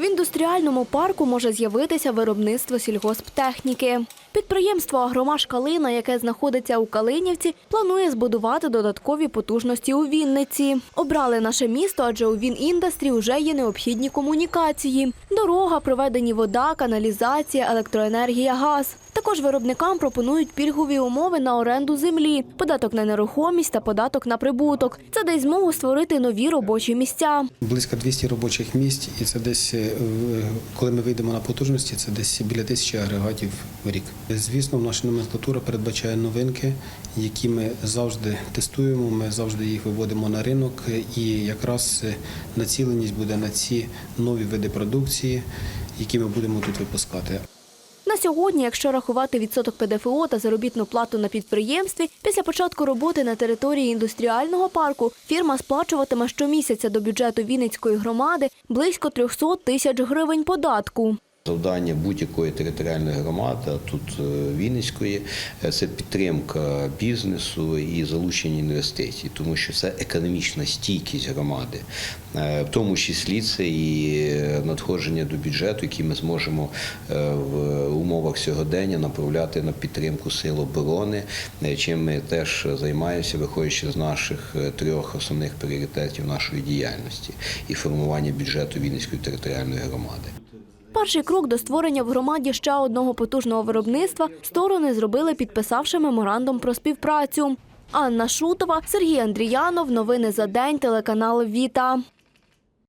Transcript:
В індустріальному парку може з'явитися виробництво сільгосптехніки. Підприємство Агромаш Калина, яке знаходиться у Калинівці, планує збудувати додаткові потужності у Вінниці. Обрали наше місто, адже у Вініндастрі вже є необхідні комунікації: дорога, проведені вода, каналізація, електроенергія, газ. Також виробникам пропонують пільгові умови на оренду землі, податок на нерухомість та податок на прибуток. Це дасть змогу створити нові робочі місця. Близько 200 робочих місць, і це десь, е, коли ми вийдемо на потужності, це десь біля тисячі агрегатів в рік. Звісно, наша номенклатура передбачає новинки, які ми завжди тестуємо. Ми завжди їх виводимо на ринок, і якраз е, націленість буде на ці нові види продукції, які ми будемо тут випускати. На сьогодні, якщо рахувати відсоток ПДФО та заробітну плату на підприємстві, після початку роботи на території індустріального парку фірма сплачуватиме щомісяця до бюджету Вінницької громади близько 300 тисяч гривень податку. Завдання будь-якої територіальної громади, а тут е, Вінницької, е, це підтримка бізнесу і залучення інвестицій, тому що це економічна стійкість громади, Е, в тому числі це і надходження до бюджету, які ми зможемо в умовах сьогодення направляти на підтримку сил оборони, е, чим ми теж займаємося, виходячи з наших е, трьох основних пріоритетів нашої діяльності і формування бюджету Вінницької територіальної громади. Перший крок до створення в громаді ще одного потужного виробництва сторони зробили, підписавши меморандум про співпрацю. Анна Шутова, Сергій Андріянов. Новини за день. Телеканал Віта.